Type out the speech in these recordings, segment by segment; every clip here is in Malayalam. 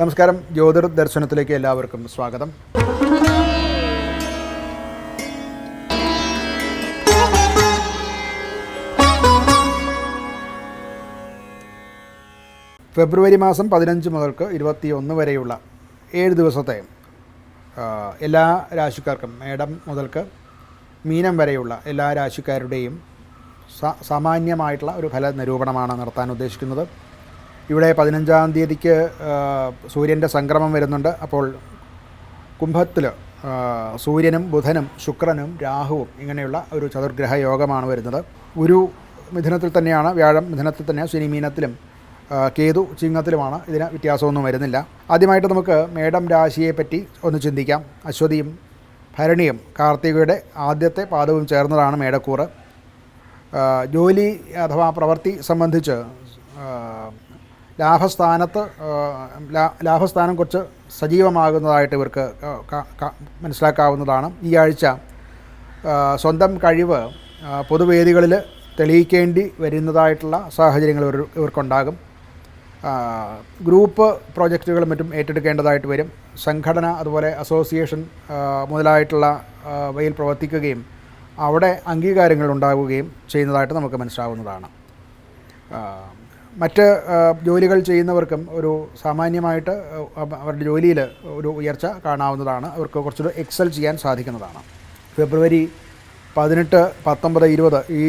നമസ്കാരം. ജ്യോതിർ ദർശനത്തിലേക്ക് എല്ലാവർക്കും സ്വാഗതം. ഫെബ്രുവരി മാസം പതിനഞ്ച് മുതൽക്ക് ഇരുപത്തി ഒന്ന് വരെയുള്ള ഏഴ് ദിവസത്തെ എല്ലാ രാശിക്കാർക്കും മേടം മുതൽക്ക് മീനം വരെയുള്ള എല്ലാ രാശിക്കാരുടെയും സാമാന്യമായിട്ടുള്ള ഒരു ഫല നിരൂപണമാണ് നടത്താൻ ഉദ്ദേശിക്കുന്നത്. ഇവിടെ പതിനഞ്ചാം തീയതിക്ക് സൂര്യന്റെ സംക്രമം വരുന്നുണ്ട്. അപ്പോൾ കുംഭത്തിൽ സൂര്യനും ബുധനും ശുക്രനും രാഹുവും ഇങ്ങനെയുള്ള ഒരു ചതുർഗ്രഹ യോഗമാണ് വരുന്നത്. ഗുരു മിഥുനത്തിൽ തന്നെയാണ് വ്യാഴം മിഥുനത്തിൽ തന്നെ ശനി മീനത്തിലും കേതു ചിങ്ങത്തിലുമാണ്. ഇതിന് വ്യത്യാസമൊന്നും വരുന്നില്ല. ആദ്യമായിട്ട് നമുക്ക് മേഡം രാശിയെപ്പറ്റി ഒന്ന് ചിന്തിക്കാം. അശ്വതിയും ഭരണിയും കാർത്തികയുടെ ആദ്യത്തെ പാദവും ചേർന്നതാണ് മേടക്കൂറ്. ജോലി അഥവാ പ്രവൃത്തി സംബന്ധിച്ച് ലാഭസ്ഥാനത്ത് ലാഭസ്ഥാനം കുറച്ച് സജീവമാകുന്നതായിട്ട് ഇവർക്ക് മനസ്സിലാക്കാവുന്നതാണ്. ഈ ആഴ്ച സ്വന്തം കഴിവ് പൊതുവേദികളിൽ തെളിയിക്കേണ്ടി വരുന്നതായിട്ടുള്ള സാഹചര്യങ്ങൾ ഇവർ ഇവർക്കുണ്ടാകും. ഗ്രൂപ്പ് പ്രോജക്റ്റുകളും മറ്റും ഏറ്റെടുക്കേണ്ടതായിട്ട് വരും. സംഘടന അതുപോലെ അസോസിയേഷൻ മുതലായിട്ടുള്ള വയിൽ പ്രവർത്തിക്കുകയും അവിടെ അംഗീകാരങ്ങൾ ഉണ്ടാവുകയും ചെയ്യുന്നതായിട്ട് നമുക്ക് മനസ്സിലാവുന്നതാണ്. മറ്റ് ജോലികൾ ചെയ്യുന്നവർക്കും ഒരു സാമാന്യമായിട്ട് അവരുടെ ജോലിയിൽ ഒരു ഉയർച്ച കാണാവുന്നതാണ്. അവർക്ക് കുറച്ചുകൂടി എക്സൽ ചെയ്യാൻ സാധിക്കുന്നതാണ്. ഫെബ്രുവരി പതിനെട്ട് പത്തൊമ്പത് ഇരുപത് ഈ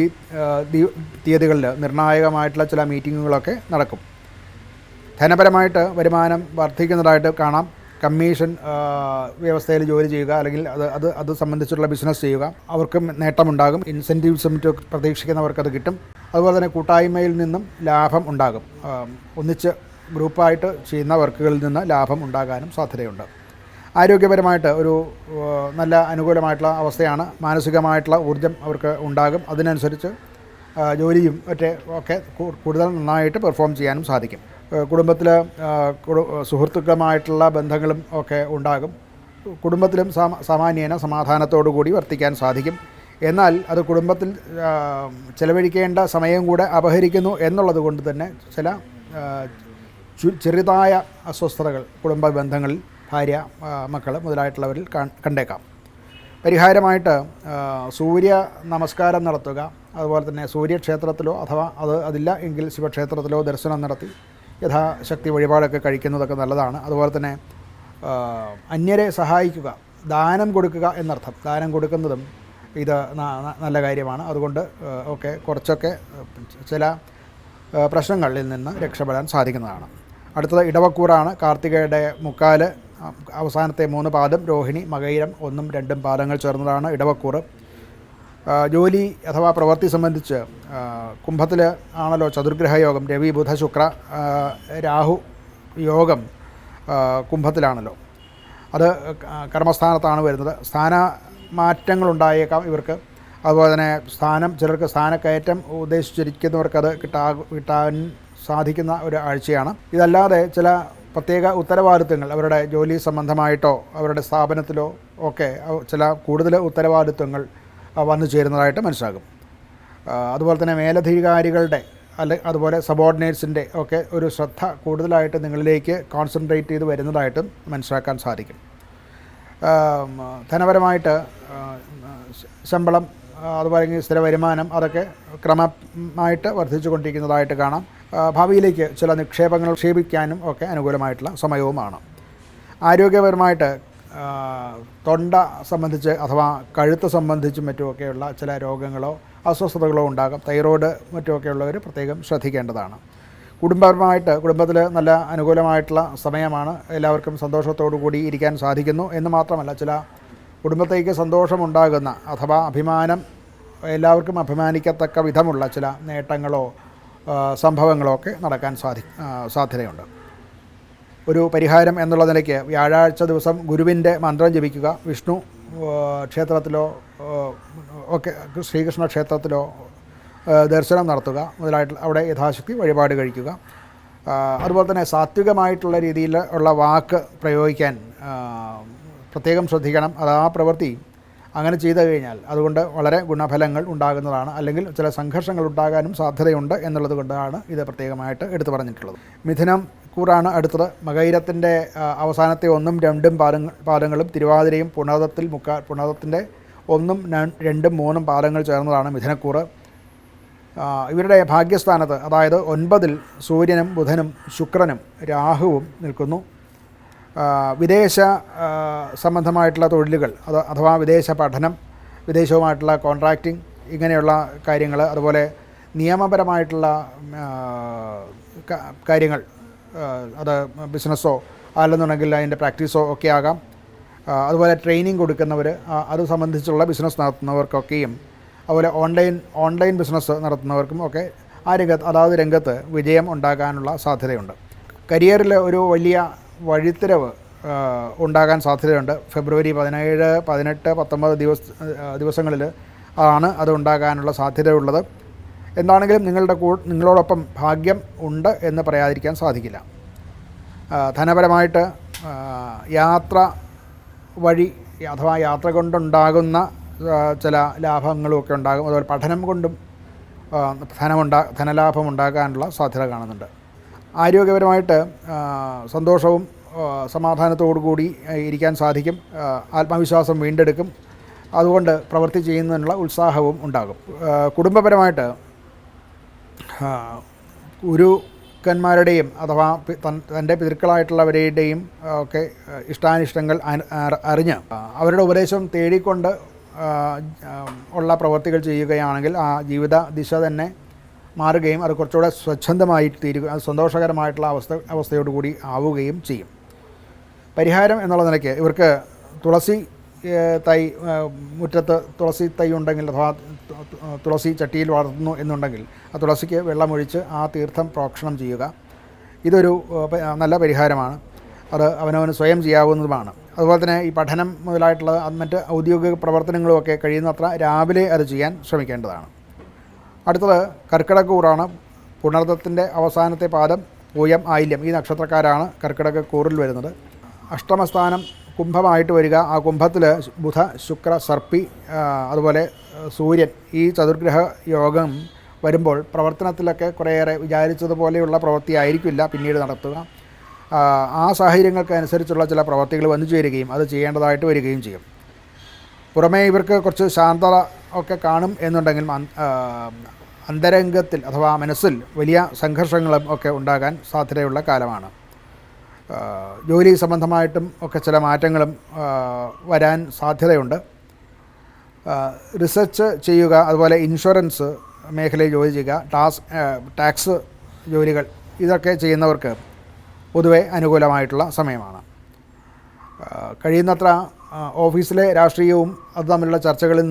തീയതികളിൽ നിർണായകമായിട്ടുള്ള ചില മീറ്റിങ്ങുകളൊക്കെ നടക്കും. ധനപരമായിട്ട് വരുമാനം വർദ്ധിക്കുന്നതായിട്ട് കാണാം. കമ്മീഷൻ വ്യവസ്ഥയിൽ ജോലി ചെയ്യുക അല്ലെങ്കിൽ അത് അത് അത് സംബന്ധിച്ചുള്ള ബിസിനസ് ചെയ്യുക അവർക്കും നേട്ടമുണ്ടാകും. ഇൻസെന്റീവ്സും മറ്റും പ്രതീക്ഷിക്കുന്നവർക്ക് അത് കിട്ടും. അതുപോലെ തന്നെ കൂട്ടായ്മയിൽ നിന്നും ലാഭം ഉണ്ടാകും. ഒന്നിച്ച് ഗ്രൂപ്പായിട്ട് ചെയ്യുന്ന വർക്കുകളിൽ നിന്ന് ലാഭം ഉണ്ടാകാനും സാധ്യതയുണ്ട്. ആരോഗ്യപരമായിട്ട് ഒരു നല്ല അനുകൂലമായിട്ടുള്ള അവസ്ഥയാണ്. മാനസികമായിട്ടുള്ള ഊർജം അവർക്ക് ഉണ്ടാകും. അതിനനുസരിച്ച് ജോലിയും ഒക്കെ ഒക്കെ കൂടുതൽ നന്നായിട്ട് പെർഫോം ചെയ്യാനും സാധിക്കും. കുടുംബത്തിൽ സുഹൃത്തുക്കളുമായിട്ടുള്ള ബന്ധങ്ങളും ഒക്കെ ഉണ്ടാകും. കുടുംബത്തിലും സാമ സാമാന്യേന സമാധാനത്തോടു കൂടി വർത്തിക്കാൻ സാധിക്കും. എന്നാൽ അത് കുടുംബത്തിൽ ചിലവഴിക്കേണ്ട സമയം കൂടെ അപഹരിക്കുന്നു എന്നുള്ളത് കൊണ്ട് തന്നെ ചില ചെറുതായ അസ്വസ്ഥതകൾ കുടുംബ ബന്ധങ്ങളിൽ ഭാര്യ മക്കൾ മുതലായിട്ടുള്ളവരിൽ കണ്ടേക്കാം. പരിഹാരമായിട്ട് സൂര്യ നമസ്കാരം നടത്തുക അതുപോലെ തന്നെ സൂര്യക്ഷേത്രത്തിലോ അഥവാ അത് അതില്ല എങ്കിൽ ശിവക്ഷേത്രത്തിലോ ദർശനം നടത്തി യഥാശക്തി വഴിപാടൊക്കെ കഴിക്കുന്നതൊക്കെ നല്ലതാണ്. അതുപോലെ തന്നെ അന്യരെ സഹായിക്കുക ദാനം കൊടുക്കുക എന്നർത്ഥം. ദാനം കൊടുക്കുന്നതും ഇത് നല്ല കാര്യമാണ്. അതുകൊണ്ട് ഒക്കെ കുറച്ചൊക്കെ ചില പ്രശ്നങ്ങളിൽ നിന്ന് രക്ഷപ്പെടാൻ സാധിക്കുന്നതാണ്. അടുത്തത് ഇടവക്കൂറാണ്. കാർത്തികയുടെ മുക്കാൽ അവസാനത്തെ മൂന്ന് പാദം രോഹിണി മകയിരം ഒന്നും രണ്ടും പാദങ്ങൾ ചേർന്നതാണ് ഇടവക്കൂറ്. ജോലി അഥവാ പ്രവൃത്തി സംബന്ധിച്ച് കുംഭത്തിൽ ആണല്ലോ ചതുർഗ്രഹ യോഗം രവി ബുധ ശുക്ര രാഹു യോഗം കുംഭത്തിലാണല്ലോ. അത് കർമ്മസ്ഥാനത്താണ് വരുന്നത്. സ്ഥാന മാറ്റങ്ങളുണ്ടായേക്കാം ഇവർക്ക്. അതുപോലെ തന്നെ സ്ഥാനം ചിലർക്ക് സ്ഥാനക്കയറ്റം ഉദ്ദേശിച്ചിരിക്കുന്നവർക്കത് കിട്ടാ കിട്ടാൻ സാധിക്കുന്ന ഒരു ആഴ്ചയാണ്. ഇതല്ലാതെ ചില പ്രത്യേക ഉത്തരവാദിത്വങ്ങൾ അവരുടെ ജോലി സംബന്ധമായിട്ടോ അവരുടെ സ്ഥാപനത്തിലോ ഒക്കെ ചില കൂടുതൽ ഉത്തരവാദിത്വങ്ങൾ വന്നു ചേരുന്നതായിട്ട് മനസ്സിലാകും. അതുപോലെ തന്നെ മേലധികാരികളുടെ അല്ലെ അതുപോലെ സബോർഡിനേറ്റ്സിന്റെ ഒക്കെ ഒരു ശ്രദ്ധ കൂടുതലായിട്ട് നിങ്ങളിലേക്ക് കോൺസെൻട്രേറ്റ് ചെയ്ത് വരുന്നതായിട്ടും മനസ്സിലാക്കാൻ സാധിക്കും. ധനപരമായിട്ട് ശമ്പളം അതുപോലെ സ്ഥിര വരുമാനം അതൊക്കെ ക്രമമായിട്ട് വർദ്ധിച്ചു കൊണ്ടിരിക്കുന്നതായിട്ട് കാണാം. ഭാവിയിലേക്ക് ചില നിക്ഷേപങ്ങൾ നിക്ഷേപിക്കാനും ഒക്കെ അനുകൂലമായിട്ടുള്ള സമയവുമാണ്. ആരോഗ്യപരമായിട്ട് തൊണ്ട സംബന്ധിച്ച് അഥവാ കഴുത്ത് സംബന്ധിച്ചും മറ്റുമൊക്കെയുള്ള ചില രോഗങ്ങളോ അസ്വസ്ഥതകളോ ഉണ്ടാകാം. തൈറോയ്ഡ് മറ്റുമൊക്കെയുള്ളവർ പ്രത്യേകം ശ്രദ്ധിക്കേണ്ടതാണ്. കുടുംബപരമായിട്ട് കുടുംബത്തിൽ നല്ല അനുകൂലമായിട്ടുള്ള സമയമാണ് എല്ലാവർക്കും സന്തോഷത്തോടു കൂടി ഇരിക്കാൻ സാധിക്കുന്നു. എന്ന് മാത്രമല്ല ചില കുടുംബത്തേക്ക് സന്തോഷമുണ്ടാകുന്ന അഥവാ അഭിമാനം എല്ലാവർക്കും അഭിമാനിക്കത്തക്ക വിധമുള്ള ചില നേട്ടങ്ങളോ സംഭവങ്ങളോ ഒക്കെ നടക്കാൻ സാധി സാധ്യതയുണ്ട്. ഒരു പരിഹാരം എന്നുള്ള നിലയ്ക്ക് വ്യാഴാഴ്ച ദിവസം ഗുരുവിന്റെ മന്ത്രം ജപിക്കുക വിഷ്ണു ക്ഷേത്രത്തിലോ ഒക്കെ ശ്രീകൃഷ്ണ ക്ഷേത്രത്തിലോ ദർശനം നടത്തുക മുതലായിട്ടുള്ള അവിടെ യഥാശക്തി വഴിപാട് കഴിക്കുക. അതുപോലെ തന്നെ സാത്വികമായിട്ടുള്ള രീതിയിൽ ഉള്ള വാക്ക് പ്രയോഗിക്കാൻ പ്രത്യേകം ശ്രദ്ധിക്കണം. അത് ആ പ്രവൃത്തി അങ്ങനെ ചെയ്തു കഴിഞ്ഞാൽ അതുകൊണ്ട് വളരെ ഗുണഫലങ്ങൾ ഉണ്ടാകുന്നതാണ്. അല്ലെങ്കിൽ ചില സംഘർഷങ്ങൾ ഉണ്ടാകാനും സാധ്യതയുണ്ട് എന്നുള്ളത് കൊണ്ടാണ് ഇത് പ്രത്യേകമായിട്ട് എടുത്തു പറഞ്ഞിട്ടുള്ളത്. മിഥുനം കൂറാണ് അടുത്തത്. മകൈരത്തിന്റെ അവസാനത്തെ ഒന്നും രണ്ടും പാദങ്ങൾ പാദങ്ങളും തിരുവാതിരയും പുണതത്തിൽ മുക്കാ പുണതത്തിന്റെ ഒന്നും രണ്ടും മൂന്നും പാദങ്ങൾ ചേർന്നതാണ് മിഥുനക്കൂറ്. ഇവരുടെ ഭാഗ്യസ്ഥാനത്ത് അതായത് ഒൻപതിൽ സൂര്യനും ബുധനും ശുക്രനും രാഹുവും നിൽക്കുന്നു. വിദേശ സംബന്ധമായിട്ടുള്ള തൊഴിലുകൾ അത് അഥവാ വിദേശ പഠനം വിദേശവുമായിട്ടുള്ള കോൺട്രാക്റ്റിംഗ് ഇങ്ങനെയുള്ള കാര്യങ്ങൾ അതുപോലെ നിയമപരമായിട്ടുള്ള കാര്യങ്ങൾ അത് ബിസിനസ്സോ അല്ലെന്നുണ്ടെങ്കിൽ അതിന്റെ പ്രാക്ടീസോ ഒക്കെ ആകാം. അതുപോലെ ട്രെയിനിങ് കൊടുക്കുന്നവർ അത് സംബന്ധിച്ചുള്ള ബിസിനസ് നടത്തുന്നവർക്കൊക്കെയും അതുപോലെ ഓൺലൈൻ ഓൺലൈൻ ബിസിനസ് നടത്തുന്നവർക്കും ഒക്കെ ആ രംഗത്ത് അതാത് രംഗത്ത് വിജയം ഉണ്ടാകാനുള്ള സാധ്യതയുണ്ട്. കരിയറിൽ ഒരു വലിയ വഴിത്തിരവ് ഉണ്ടാകാൻ സാധ്യതയുണ്ട്. ഫെബ്രുവരി പതിനേഴ് പതിനെട്ട് പത്തൊമ്പത് ദിവസ ദിവസങ്ങളിൽ ആണ് അത് ഉണ്ടാകാനുള്ള സാധ്യതയുള്ളത്. എന്താണെങ്കിലും നിങ്ങളുടെ കൂ നിങ്ങളോടൊപ്പം ഭാഗ്യം ഉണ്ട് എന്ന് പറയാതിരിക്കാൻ സാധിക്കില്ല. ധനപരമായിട്ട് യാത്ര വഴി അഥവാ യാത്ര കൊണ്ടുണ്ടാകുന്ന ചില ലാഭങ്ങളുമൊക്കെ ഉണ്ടാകും. അതുപോലെ പഠനം കൊണ്ടും ധനമുണ്ടാ ധനലാഭം ഉണ്ടാകാനുള്ള സാധ്യത കാണുന്നുണ്ട്. ആരോഗ്യപരമായിട്ട് സന്തോഷവും സമാധാനത്തോടു കൂടി ഇരിക്കാൻ സാധിക്കും. ആത്മവിശ്വാസം വീണ്ടെടുക്കും. അതുകൊണ്ട് പ്രവൃത്തി ചെയ്യുന്നതിനുള്ള ഉത്സാഹവും ഉണ്ടാകും. കുടുംബപരമായിട്ട് ഗുരുക്കന്മാരുടെയും അഥവാ തന്റെ പിതൃക്കളായിട്ടുള്ളവരുടെയും ഒക്കെ ഇഷ്ടാനിഷ്ടങ്ങൾ അറിഞ്ഞ് അവരുടെ ഉപദേശം തേടിക്കൊണ്ട് ഉള്ള പ്രവർത്തികൾ ചെയ്യുകയാണെങ്കിൽ ആ ജീവിത ദിശ തന്നെ മാറുകയും അത് കുറച്ചുകൂടെ സ്വച്ഛന്തമായി തീരുക സന്തോഷകരമായിട്ടുള്ള അവസ്ഥ അവസ്ഥയോടുകൂടി ആവുകയും ചെയ്യും. പരിഹാരം എന്നുള്ള നിലയ്ക്ക് ഇവർക്ക് തുളസി തൈ മുറ്റത്ത് തുളസി തൈ ഉണ്ടെങ്കിൽ അഥവാ തുളസി ചട്ടിയിൽ വളർത്തുന്നു എന്നുണ്ടെങ്കിൽ ആ തുളസിക്ക് വെള്ളമൊഴിച്ച് ആ തീർത്ഥം പ്രോക്ഷണം ചെയ്യുക. ഇതൊരു നല്ല പരിഹാരമാണ്. അത് അവനവന് സ്വയം ചെയ്യാവുന്നതുമാണ്. അതുപോലെ തന്നെ ഈ പഠനം മുതലായിട്ടുള്ള മറ്റ് ഔദ്യോഗിക പ്രവർത്തനങ്ങളുമൊക്കെ കഴിയുന്നത്ര രാവിലെ അത് ചെയ്യാൻ ശ്രമിക്കേണ്ടതാണ്. അടുത്തത് കർക്കിടകൂറാണ് പുണർദത്തിന്റെ അവസാനത്തെ പാദം പൂയം ആയില്യം ഈ നക്ഷത്രക്കാരാണ് കർക്കിടക കൂറിൽ വരുന്നത്. അഷ്ടമസ്ഥാനം കുംഭമായിട്ട് വരിക. ആ കുംഭത്തിൽ ബുധ ശുക്ര സർപ്പി അതുപോലെ സൂര്യൻ ഈ ചതുർഗ്രഹ യോഗം വരുമ്പോൾ പ്രവർത്തനത്തിലൊക്കെ കുറേയേറെ വിചാരിച്ചതുപോലെയുള്ള പ്രവൃത്തി ആയിരിക്കില്ല പിന്നീട് നടത്തുക. ആ, സാഹചര്യങ്ങൾക്ക് അനുസരിച്ചുള്ള ചില പ്രവർത്തികൾ വന്നു ചേരുകയും അത് ചെയ്യേണ്ടതായിട്ട് വരികയും ചെയ്യും. പുറമേ ഇവർക്ക് കുറച്ച് ശാന്തത ഒക്കെ കാണും എന്നുണ്ടെങ്കിൽ അന്തരംഗത്തിൽ അഥവാ മനസ്സിൽ വലിയ സംഘർഷങ്ങളും ഒക്കെ ഉണ്ടാകാൻ സാധ്യതയുള്ള കാലമാണ്. ജോലി സംബന്ധമായിട്ടും ഒക്കെ ചില മാറ്റങ്ങളും വരാൻ സാധ്യതയുണ്ട്. റിസർച്ച് ചെയ്യുക അതുപോലെ ഇൻഷുറൻസ് മേഖലയിൽ ജോലി ചെയ്യുക ടാസ് ടാക്സ് ജോലികൾ ഇതൊക്കെ ചെയ്യുന്നവർക്ക് പൊതുവെ അനുകൂലമായിട്ടുള്ള സമയമാണ്. കഴിയുന്നത്ര ഓഫീസിലെ രാഷ്ട്രീയവും അത് തമ്മിലുള്ള ചർച്ചകളിൽ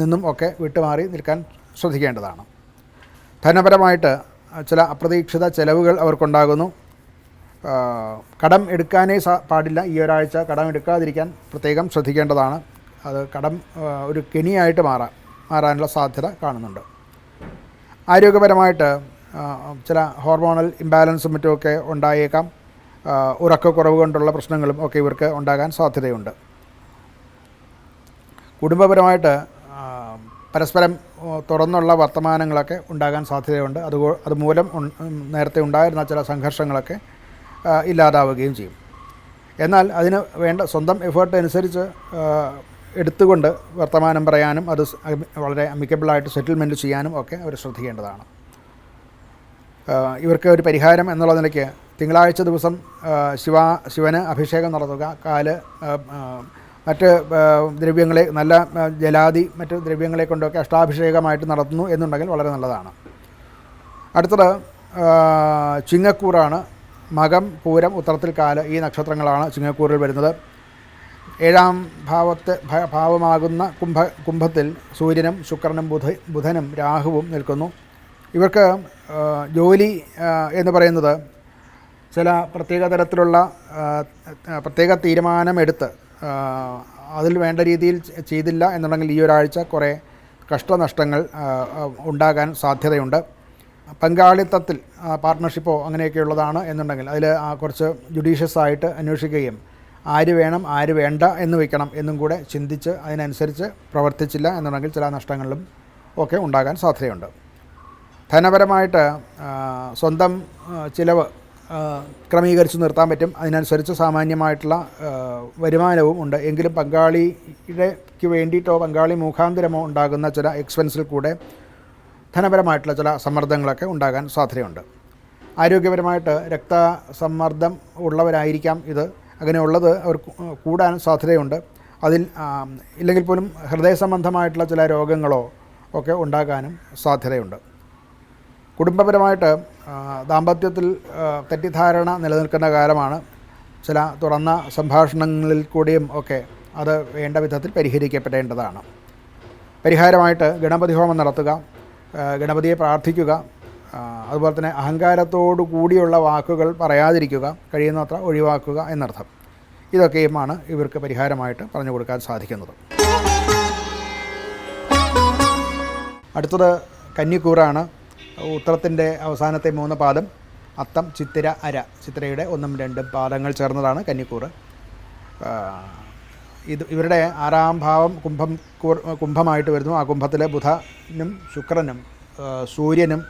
നിന്നും ഒക്കെ വിട്ടുമാറി നിൽക്കാൻ ശ്രദ്ധിക്കേണ്ടതാണ്. ധനപരമായിട്ട് ചില അപ്രതീക്ഷിത ചെലവുകൾ അവർക്കുണ്ടാകുന്നു. കടം എടുക്കാനേ പാടില്ല. ഈ ഒരാഴ്ച കടം എടുക്കാതിരിക്കാൻ പ്രത്യേകം ശ്രദ്ധിക്കേണ്ടതാണ്. അത് കടം ഒരു കെണിയായിട്ട് മാറാൻ മാറാനുള്ള സാധ്യത കാണുന്നുണ്ട്. ആരോഗ്യപരമായിട്ട് ചില ഹോർമോണൽ ഇംബാലൻസും മറ്റുമൊക്കെ ഉണ്ടായേക്കാം. ഉറക്കക്കുറവ് കൊണ്ടുള്ള പ്രശ്നങ്ങളും ഒക്കെ ഇവർക്ക് ഉണ്ടാകാൻ സാധ്യതയുണ്ട്. കുടുംബപരമായിട്ട് പരസ്പരം തുറന്നുള്ള വർത്തമാനങ്ങളൊക്കെ ഉണ്ടാകാൻ സാധ്യതയുണ്ട്. അത് അതുമൂലം നേരത്തെ ഉണ്ടായിരുന്ന ചില സംഘർഷങ്ങളൊക്കെ ഇല്ലാതാവുകയും ചെയ്യും. എന്നാൽ അതിന് വേണ്ട സ്വന്തം എഫേർട്ട് അനുസരിച്ച് എടുത്തുകൊണ്ട് വർത്തമാനം പറയാനും അത് വളരെ അമിക്കബിളായിട്ട് സെറ്റിൽമെന്റ് ചെയ്യാനും ഒക്കെ അവർ ശ്രദ്ധിക്കേണ്ടതാണ്. ഇവർക്ക് ഒരു പരിഹാരം എന്നുള്ള നിലയ്ക്ക് തിങ്കളാഴ്ച ദിവസം ശിവ ശിവന് അഭിഷേകം നടത്തുക. കാൽ മറ്റ് ദ്രവ്യങ്ങളെ നല്ല ജലാതി മറ്റ് ദ്രവ്യങ്ങളെ കൊണ്ടൊക്കെ അഷ്ടാഭിഷേകമായിട്ട് നടത്തുന്നു എന്നുണ്ടെങ്കിൽ വളരെ നല്ലതാണ്. അടുത്തത് ചിങ്ങക്കൂറാണ് മകം പൂരം ഉത്തരത്തിൽ കാൽ ഈ നക്ഷത്രങ്ങളാണ് ചിങ്ങക്കൂറിൽ വരുന്നത്. ഏഴാം ഭാവത്തെ ഭാവമാകുന്ന കുംഭ കുംഭത്തിൽ സൂര്യനും ശുക്രനും ബുധ ബുധനും രാഹുവും നിൽക്കുന്നു. ഇവർക്ക് ജോലി എന്ന് പറയുന്നത് ചില പ്രത്യേക തരത്തിലുള്ള പ്രത്യേക തീരുമാനമെടുത്ത് അതിൽ വേണ്ട രീതിയിൽ ചെയ്തില്ല എന്നുണ്ടെങ്കിൽ ഈ ഒരാഴ്ച കുറേ കഷ്ടനഷ്ടങ്ങൾ ഉണ്ടാകാൻ സാധ്യതയുണ്ട്. പങ്കാളിത്തത്തിൽ പാർട്ട്ണർഷിപ്പോ അങ്ങനെയൊക്കെയുള്ളതാണ് എന്നുണ്ടെങ്കിൽ അതിൽ കുറച്ച് ജുഡീഷ്യസ് ആയിട്ട് അന്വേഷിക്കുകയും ആര് വേണം ആര് വേണ്ട എന്ന് വയ്ക്കണം എന്നും കൂടെ ചിന്തിച്ച് അതിനനുസരിച്ച് പ്രവർത്തിച്ചില്ല എന്നുണ്ടെങ്കിൽ ചില നഷ്ടങ്ങളിലും ഒക്കെ ഉണ്ടാകാൻ സാധ്യതയുണ്ട്. ധനപരമായിട്ട് സ്വന്തം ചിലവ് ക്രമീകരിച്ച് നിർത്താൻ പറ്റും. അതിനനുസരിച്ച് സാമാന്യമായിട്ടുള്ള വരുമാനവും ഉണ്ട്. എങ്കിലും പങ്കാളിയുടെക്ക് വേണ്ടിയിട്ടോ പങ്കാളി മുഖാന്തരമോ ഉണ്ടാകുന്ന ചില എക്സ്പെൻസിൽ കൂടെ ധനപരമായിട്ടുള്ള ചില സമ്മർദ്ദങ്ങളൊക്കെ ഉണ്ടാകാൻ സാധ്യതയുണ്ട്. ആരോഗ്യപരമായിട്ട് രക്തസമ്മർദ്ദം ഉള്ളവരായിരിക്കാം ഇത്. അങ്ങനെയുള്ളത് അവർ കൂ- കൂടാൻ സാധ്യതയുണ്ട്. അതിൽ ഇല്ലെങ്കിൽ പോലും ഹൃദയ സംബന്ധമായിട്ടുള്ള ചില രോഗങ്ങളോ ഒക്കെ ഉണ്ടാകാനും സാധ്യതയുണ്ട്. കുടുംബപരമായിട്ട് ദാമ്പത്യത്തിൽ തെറ്റിദ്ധാരണ നിലനിൽക്കുന്ന കാലമാണ്. ചില തുറന്ന സംഭാഷണങ്ങളിൽ കൂടിയും ഒക്കെ അത് വേണ്ട വിധത്തിൽ പരിഹരിക്കപ്പെടേണ്ടതാണ്. പരിഹാരമായിട്ട് ഗണപതി ഹോമം നടത്തുക ഗണപതിയെ പ്രാർത്ഥിക്കുക. അതുപോലെ തന്നെ അഹങ്കാരത്തോടു കൂടിയുള്ള വാക്കുകൾ പറയാതിരിക്കുക കഴിയുന്നത്ര ഒഴിവാക്കുക എന്നർത്ഥം. ഇതൊക്കെയുമാണ് ഇവർക്ക് പരിഹാരമായിട്ട് പറഞ്ഞു കൊടുക്കാൻ സാധിക്കുന്നത്. അടുത്തത് കന്നിക്കൂറാണ്. ഉത്തരത്തിന്റെ അവസാനത്തെ മൂന്ന് പാദം അത്തം ചിത്തിര അര. ചിത്തിരയുടെ ഒന്നും രണ്ടും പാദങ്ങൾ ചേർന്നതാണ് കന്നിക്കൂറ്. ഇത് ഇവരുടെ ആറാം ഭാവം കുംഭം കുംഭമായിട്ട് വരുന്നു. ആ കുംഭത്തിലെ ബുധനും ശുക്രനും സൂര്യനും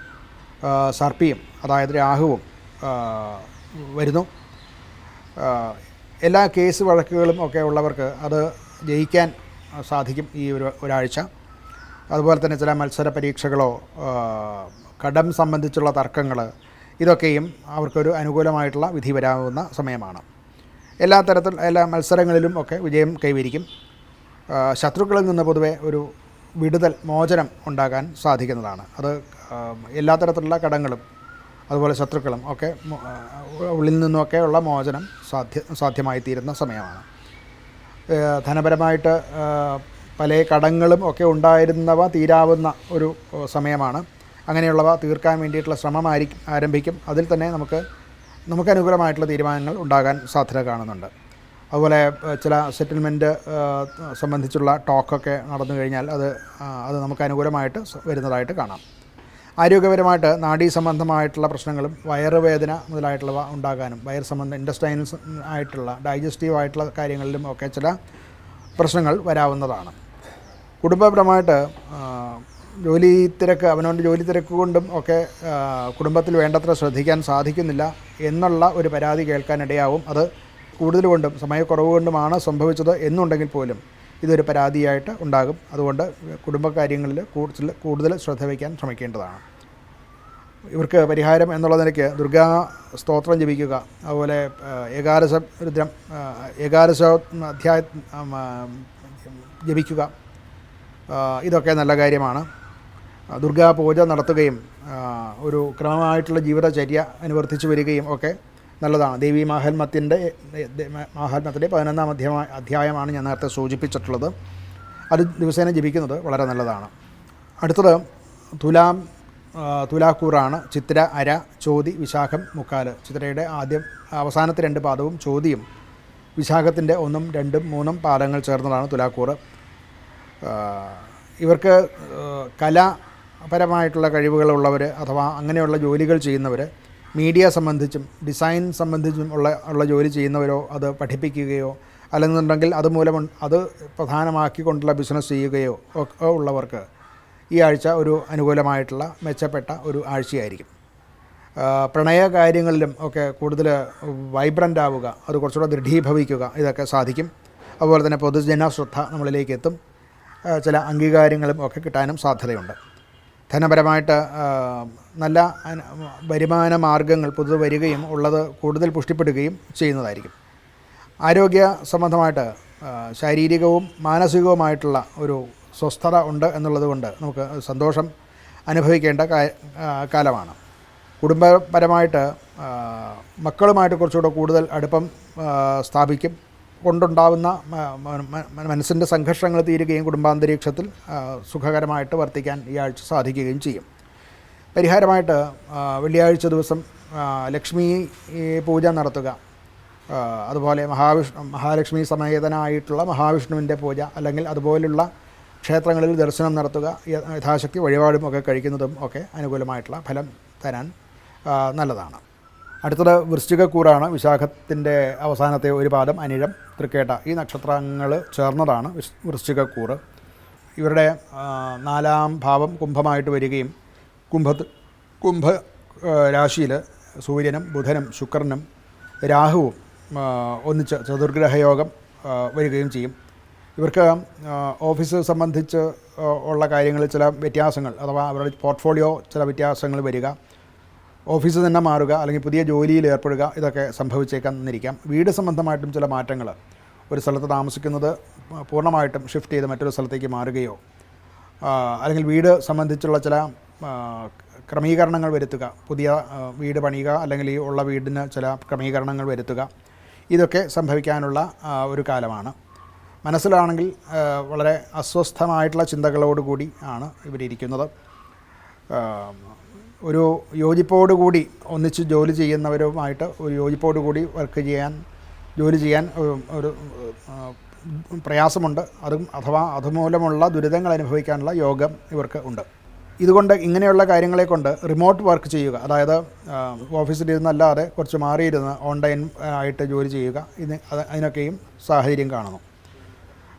സർപ്പിയും അതായത് രാഹുവും വരുന്നു. എല്ലാ കേസ് വഴക്കുകളും ഒക്കെ ഉള്ളവർക്ക് അത് ജയിക്കാൻ സാധിക്കും ഈ ഒരു ഒരാഴ്ച. അതുപോലെ തന്നെ ചില മത്സര പരീക്ഷകളോ കടം സംബന്ധിച്ചുള്ള തർക്കങ്ങൾ ഇതൊക്കെയും അവർക്കൊരു അനുകൂലമായിട്ടുള്ള വിധി വരാവുന്ന സമയമാണ്. എല്ലാ തരത്തിൽ എല്ലാ മത്സരങ്ങളിലും ഒക്കെ വിജയം കൈവരിക്കും. ശത്രുക്കളിൽ നിന്ന് പൊതുവെ ഒരു വിടുതൽ മോചനം ഉണ്ടാകാൻ സാധിക്കുന്നതാണ്. അത് എല്ലാ തരത്തിലുള്ള കടങ്ങളും അതുപോലെ ശത്രുക്കളും ഒക്കെ ഉള്ളിൽ നിന്നൊക്കെ ഉള്ള മോചനം സാധ്യ സാധ്യമായി തീരുന്ന സമയമാണ് ധനപരമായിട്ട് പല കടങ്ങളും ഒക്കെ ഉണ്ടായിരുന്നവ തീരാവുന്ന ഒരു സമയമാണ്. അങ്ങനെയുള്ളവ തീർക്കാൻ വേണ്ടിയിട്ടുള്ള ശ്രമമായിരിക്കും ആരംഭിക്കും. അതിൽ തന്നെ നമുക്ക് നമുക്ക് അനുകൂലമായിട്ടുള്ള തീരുമാനങ്ങൾ ഉണ്ടാകാൻ സാധ്യത കാണുന്നുണ്ട്. അതുപോലെ ചില സെറ്റിൽമെന്റ് സംബന്ധിച്ചുള്ള ടോക്കൊക്കെ നടന്നു കഴിഞ്ഞാൽ അത് അത് നമുക്ക് അനുകൂലമായിട്ട് വരുന്നതായിട്ട് കാണാം. ആരോഗ്യപരമായിട്ട് നാഡീ സംബന്ധമായിട്ടുള്ള പ്രശ്നങ്ങളും വയറുവേദന മുതലായിട്ടുള്ളവ ഉണ്ടാകാനും വയർ സംബന്ധ ഇൻഡസ്റ്റൈൻസ് ആയിട്ടുള്ള ഡൈജസ്റ്റീവ് ആയിട്ടുള്ള കാര്യങ്ങളിലും ഒക്കെ ചില പ്രശ്നങ്ങൾ വരാവുന്നതാണ്. കുടുംബപരമായിട്ട് ജോലി തിരക്ക് അവനവന്റെ ജോലി തിരക്ക് കൊണ്ടും ഒക്കെ കുടുംബത്തിൽ വേണ്ടത്ര ശ്രദ്ധിക്കാൻ സാധിക്കുന്നില്ല എന്നുള്ള ഒരു പരാതി കേൾക്കാനിടയാവും. അത് കൂടുതൽ കൊണ്ടും സമയക്കുറവ് കൊണ്ടുമാണ് സംഭവിച്ചത് എന്നുണ്ടെങ്കിൽ പോലും ഇതൊരു പരാതിയായിട്ട് ഉണ്ടാകും. അതുകൊണ്ട് കുടുംബകാര്യങ്ങളിൽ കൂടുതൽ കൂടുതൽ ശ്രദ്ധ വയ്ക്കാൻ ശ്രമിക്കേണ്ടതാണ്. ഇവർക്ക് പരിഹാരം എന്നുള്ള നിലയ്ക്ക് ദുർഗാ സ്തോത്രം ജപിക്കുക അതുപോലെ ഏകാദശ രുദ്രം ഏകാദശ അധ്യായ ജപിക്കുക ഇതൊക്കെ നല്ല കാര്യമാണ്. ദുർഗാ പൂജ നടത്തുകയും ഒരു ക്രമമായിട്ടുള്ള ജീവിതചര്യ അനുവർത്തിച്ചു വരികയും ഒക്കെ നല്ലതാണ്. ദേവി മാഹാത്മ്യത്തിന്റെ മാഹാത്മ്യത്തിന്റെ പതിനൊന്നാം അധ്യായ അധ്യായമാണ് ഞാൻ നേരത്തെ സൂചിപ്പിച്ചിട്ടുള്ളത്. അത് ദിവസേന ജപിക്കുന്നത് വളരെ നല്ലതാണ്. അടുത്തത് തുലാം തുലാക്കൂറാണ്. ചിത്ര അര ചോതി വിശാഖം മുക്കാൽ. ചിത്രയുടെ ആദ്യം അവസാനത്തെ രണ്ട് പാദവും ചോതിയും വിശാഖത്തിന്റെ ഒന്നും രണ്ടും മൂന്നും പാദങ്ങൾ ചേർന്നതാണ് തുലാക്കൂറ്. ഇവർക്ക് ആ, കലാപരമായിട്ടുള്ള കഴിവുകളുള്ളവർ അഥവാ അങ്ങനെയുള്ള ജോലികൾ ചെയ്യുന്നവർ മീഡിയ സംബന്ധിച്ചും ഡിസൈൻ സംബന്ധിച്ചും ഉള്ള ഉള്ള ജോലി ചെയ്യുന്നവരോ അത് പഠിപ്പിക്കുകയോ അല്ലെന്നുണ്ടെങ്കിൽ അതുമൂലം അത് പ്രധാനമാക്കിക്കൊണ്ടുള്ള ബിസിനസ് ചെയ്യുകയോ ഒക്കെ ഉള്ളവർക്ക് ഈ ആഴ്ച ഒരു അനുകൂലമായിട്ടുള്ള മെച്ചപ്പെട്ട ഒരു ആഴ്ചയായിരിക്കും. പ്രണയ കാര്യങ്ങളിലും ഒക്കെ കൂടുതൽ വൈബ്രന്റ് ആവുക അത് കുറച്ചുകൂടെ ദൃഢീഭവിക്കുക ഇതൊക്കെ സാധിക്കും. അതുപോലെ തന്നെ പൊതുജന ശ്രദ്ധ നമ്മളിലേക്ക് എത്തും. ചില അംഗീകാരങ്ങളും ഒക്കെ കിട്ടാനും സാധ്യതയുണ്ട്. ധനപരമായിട്ട് നല്ല വരുമാന മാർഗങ്ങൾ പുതുത് വരികയും ഉള്ളത് കൂടുതൽ പുഷ്ടിപ്പെടുകയും ചെയ്യുന്നതായിരിക്കും. ആരോഗ്യ സംബന്ധമായിട്ട് ശാരീരികവും മാനസികവുമായിട്ടുള്ള ഒരു സ്വസ്ഥത ഉണ്ട് എന്നുള്ളത് കൊണ്ട് നമുക്ക് സന്തോഷം അനുഭവിക്കേണ്ട കാലമാണ്. കുടുംബപരമായിട്ട് മക്കളുമായിട്ട് കുറച്ചുകൂടെ കൂടുതൽ അടുപ്പം സ്ഥാപിക്കും. കൊണ്ടുണ്ടാവുന്ന മനസ്സിന്റെ സംഘർഷങ്ങൾ തീരുകയും കുടുംബാന്തരീക്ഷത്തിൽ സുഖകരമായിട്ട് വർത്തിക്കാൻ ഈ ആഴ്ച സാധിക്കുകയും ചെയ്യും. പരിഹാരമായിട്ട് വെള്ളിയാഴ്ച ദിവസം ലക്ഷ്മി പൂജ നടത്തുക. അതുപോലെ മഹാവിഷ്ണു മഹാലക്ഷ്മി സമേതനായിട്ടുള്ള മഹാവിഷ്ണുവിന്റെ പൂജ അല്ലെങ്കിൽ അതുപോലുള്ള ക്ഷേത്രങ്ങളിൽ ദർശനം നടത്തുക യഥാശക്തി വഴിപാടും ഒക്കെ കഴിക്കുന്നതും ഒക്കെ അനുകൂലമായിട്ടുള്ള ഫലം തരാൻ നല്ലതാണ്. അടുത്തത് വൃശ്ചികക്കൂറാണ് വിശാഖത്തിന്റെ അവസാനത്തെ ഒരു പാദം അനിഴം തൃക്കേട്ട. ഈ നക്ഷത്രങ്ങൾ ചേർന്നതാണ് വിശ്- വൃശ്ചികക്കൂറ് ഇവരുടെ നാലാം ഭാവം കുംഭമായിട്ട് വരികയും കുംഭത്ത് കുംഭ രാശിയിൽ സൂര്യനും ബുധനും ശുക്രനും രാഹുവും ഒന്നിച്ച് ചതുർഗ്രഹയോഗം വരികയും ചെയ്യും. ഇവർക്ക് ഓഫീസ് സംബന്ധിച്ച് ഉള്ള കാര്യങ്ങളിൽ ചില വ്യത്യാസങ്ങൾ അഥവാ അവരുടെ പോർട്ട്ഫോളിയോ ചില വ്യത്യാസങ്ങൾ വരിക. ഓഫീസ് തന്നെ മാറുക അല്ലെങ്കിൽ പുതിയ ജോലിയിൽ ഏർപ്പെടുക ഇതൊക്കെ സംഭവിച്ചേക്കാന്നിരിക്കാം. വീട് സംബന്ധമായിട്ടും ചില മാറ്റങ്ങൾ. ഒരു സ്ഥലത്ത് താമസിക്കുന്നത് പൂർണമായിട്ടും ഷിഫ്റ്റ് ചെയ്ത് മറ്റൊരു സ്ഥലത്തേക്ക് മാറുകയോ അല്ലെങ്കിൽ വീട് സംബന്ധിച്ചുള്ള ചില ക്രമീകരണങ്ങൾ വരുത്തുക. പുതിയ വീട് പണിയുക അല്ലെങ്കിൽ ഈ ഉള്ള വീടിന് ചില ക്രമീകരണങ്ങൾ വരുത്തുക. ഇതൊക്കെ സംഭവിക്കാനുള്ള ഒരു കാലമാണ്. മനസ്സിലാണെങ്കിൽ വളരെ അസ്വസ്ഥമായിട്ടുള്ള ചിന്തകളോടുകൂടി ആണ് ഇവരിയ്ക്കുന്നത്. ഒരു യോജിപ്പോടുകൂടി ഒന്നിച്ച് ജോലി ചെയ്യുന്നവരുമായിട്ട് ഒരു യോജിപ്പോടുകൂടി വർക്ക് ചെയ്യാൻ ജോലി ചെയ്യാൻ ഒരു- പ്രയാസമുണ്ട്. അതും അഥവാ അതുമൂലമുള്ള ദുരിതങ്ങൾ അനുഭവിക്കാനുള്ള യോഗം ഇവർക്ക് ഉണ്ട്. ഇതുകൊണ്ട് ഇങ്ങനെയുള്ള കാര്യങ്ങളെ കൊണ്ട് റിമോട്ട് വർക്ക് ചെയ്യുക അതായത് ഓഫീസിൽ ഇരുന്നല്ലാതെ കുറച്ച് മാറിയിരുന്ന് ഓൺലൈൻ ആയിട്ട് ജോലി ചെയ്യുക ഇത് അതിനൊക്കെയും സാഹചര്യം കാണുന്നു.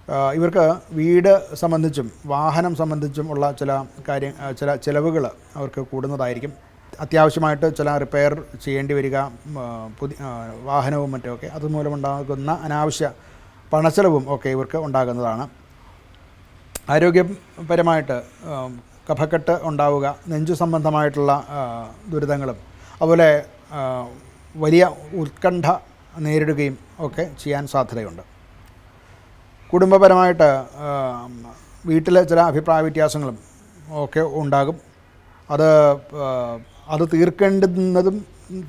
ഇവർക്ക് വീട് സംബന്ധിച്ചും വാഹനം സംബന്ധിച്ചും ഉള്ള ചില കാര്യം ചില ചിലവുകൾ അവർക്ക് കൂടുന്നതായിരിക്കും. അത്യാവശ്യമായിട്ട് ചില റിപ്പയർ ചെയ്യേണ്ടി വരിക പുതിയ വാഹനവും മറ്റുമൊക്കെ. അതുമൂലമുണ്ടാകുന്ന അനാവശ്യ പണച്ചെലവും ഒക്കെ ഇവർക്ക് ഉണ്ടാകുന്നതാണ്. ആരോഗ്യപരമായിട്ട് കഫക്കെട്ട് ഉണ്ടാവുക നെഞ്ചു സംബന്ധമായിട്ടുള്ള ദുരിതങ്ങളും അതുപോലെ വലിയ ഉത്കണ്ഠ നേരിടുകയും ഒക്കെ ചെയ്യാൻ സാധ്യതയുണ്ട്. കുടുംബപരമായിട്ട് വീട്ടിലെ ചില അഭിപ്രായ വ്യത്യാസങ്ങളും ഒക്കെ ഉണ്ടാകും. അത് അത് തീർക്കേണ്ടുന്നതും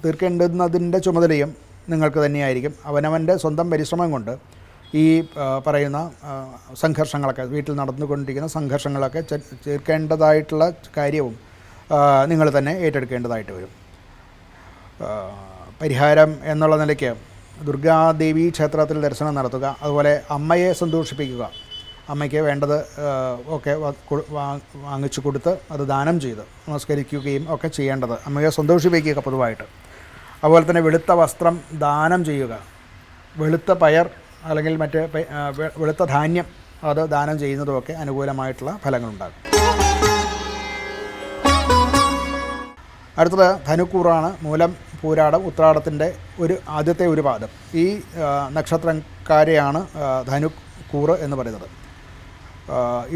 തീർക്കേണ്ടുന്നതിന്റെ ചുമതലയും നിങ്ങൾക്ക് തന്നെയായിരിക്കും. അവനവന്റെ സ്വന്തം പരിശ്രമം കൊണ്ട് ഈ പറയുന്ന സംഘർഷങ്ങളൊക്കെ വീട്ടിൽ നടന്നുകൊണ്ടിരിക്കുന്ന സംഘർഷങ്ങളൊക്കെ ചേർക്കേണ്ടതായിട്ടുള്ള കാര്യവും നിങ്ങൾ തന്നെ ഏറ്റെടുക്കേണ്ടതായിട്ട് വരും. പരിഹാരം എന്നുള്ള നിലയ്ക്ക് ദുർഗാദേവി ക്ഷേത്രത്തിൽ ദർശനം നടത്തുക അതുപോലെ അമ്മയെ സന്തോഷിപ്പിക്കുക. അമ്മയ്ക്ക് വേണ്ടത് ഒക്കെ വാങ്ങിച്ചു കൊടുത്ത് അത് ദാനം ചെയ്ത് നമസ്കരിക്കുകയും ഒക്കെ ചെയ്യേണ്ടത്. അമ്മയെ സന്തോഷിപ്പിക്കുക പൊതുവായിട്ട്. അതുപോലെ തന്നെ വെളുത്ത വസ്ത്രം ദാനം ചെയ്യുക. വെളുത്ത പയർ അല്ലെങ്കിൽ മറ്റ് വെളുത്ത ധാന്യം അത് ദാനം ചെയ്യുന്നതുമൊക്കെ അനുകൂലമായിട്ടുള്ള ഫലങ്ങളുണ്ടാകും. അടുത്തത് ധനുക്കൂറാണ് മൂലം പൂരാടം ഉത്രാടത്തിന്റെ ഒരു ആദ്യത്തെ ഒരു പാദം. ഈ നക്ഷത്രക്കാരെയാണ് ധനു കൂറ് എന്ന് പറയുന്നത്.